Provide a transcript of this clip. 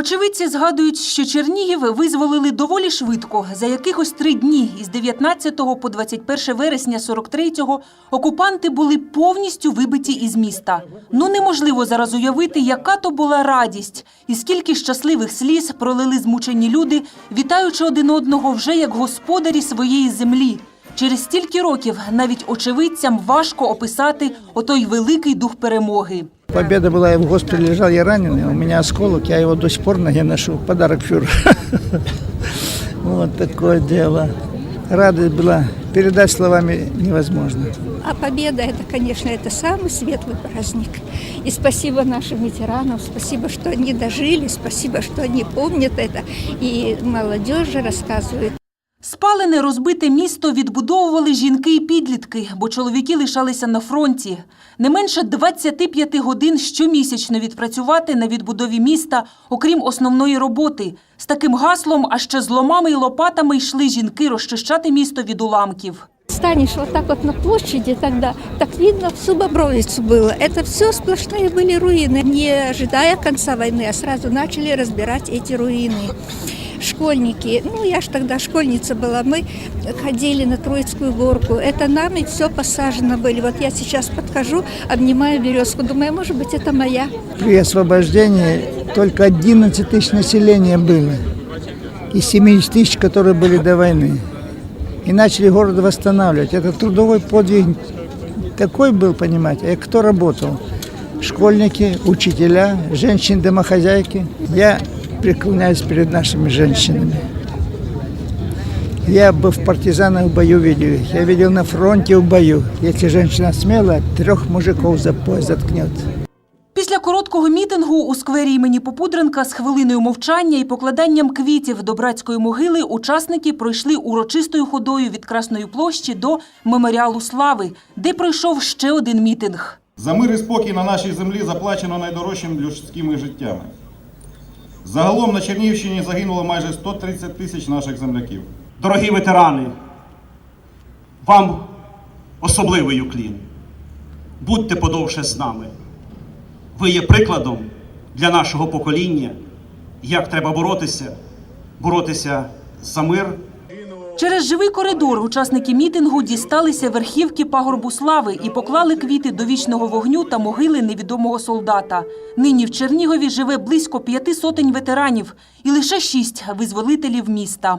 Очевидці згадують, що Чернігів визволили доволі швидко. За якихось три дні із 19 по 21 вересня 43-го окупанти були повністю вибиті із міста. Ну неможливо зараз уявити, яка то була радість, і скільки щасливих сліз пролили змучені люди, вітаючи один одного вже як господарі своєї землі. Через стільки років навіть очевидцям важко описати отой великий дух перемоги. Победа была, я в госпитале лежал, я раненый, у меня осколок, я его до сих пор на ношу, подарок фюреру. Вот такое дело. Радость была, передать словами невозможно. А победа это, конечно, это самый светлый праздник. И спасибо нашим ветеранам, спасибо, что они дожили, спасибо, что они помнят это. И молодежь же рассказывает. Спалене розбите місто відбудовували жінки і підлітки, бо чоловіки лишалися на фронті. Не менше 25 годин щомісячно відпрацювати на відбудові міста, окрім основної роботи. З таким гаслом, а ще з ломами і лопатами йшли жінки розчищати місто від уламків. Станешь вот так вот на площади тогда, так видно всю Бобровицу было. Это все сплошные были руины. Не ожидая конца войны, а сразу начали разбирать эти руины. Школьники, ну я ж тогда школьница была, мы ходили на Троицкую горку. Это нами все посажено были. Вот я сейчас подхожу, обнимаю березку, думаю, может быть, это моя. При освобождении только 11 тысяч населения было. Из 70 тысяч, которые были до войны. И начали город восстанавливать. Это трудовой подвиг такой был, понимаете, а кто работал? Школьники, учителя, женщины-домохозяйки. Я преклоняюсь перед нашими женщинами. Я бы в партизанах в бою видел их. Я видел на фронте в бою. Если женщина смелая, трех мужиков за пояс заткнет. Після короткого мітингу у сквері імені Попудренка з хвилиною мовчання і покладанням квітів до братської могили учасники пройшли урочистою ходою від Красної площі до меморіалу слави, де пройшов ще один мітинг. За мир і спокій на нашій землі заплачено найдорожчим людськими життями. Загалом на Чернігівщині загинуло майже 130 тисяч наших земляків. Дорогі ветерани, вам особливий уклін. Будьте подовше з нами. Ви є прикладом для нашого покоління, як треба боротися, боротися за мир. Через живий коридор учасники мітингу дісталися верхівки пагорбу слави і поклали квіти до вічного вогню та могили невідомого солдата. Нині в Чернігові живе близько п'яти сотень ветеранів і лише шість визволителів міста.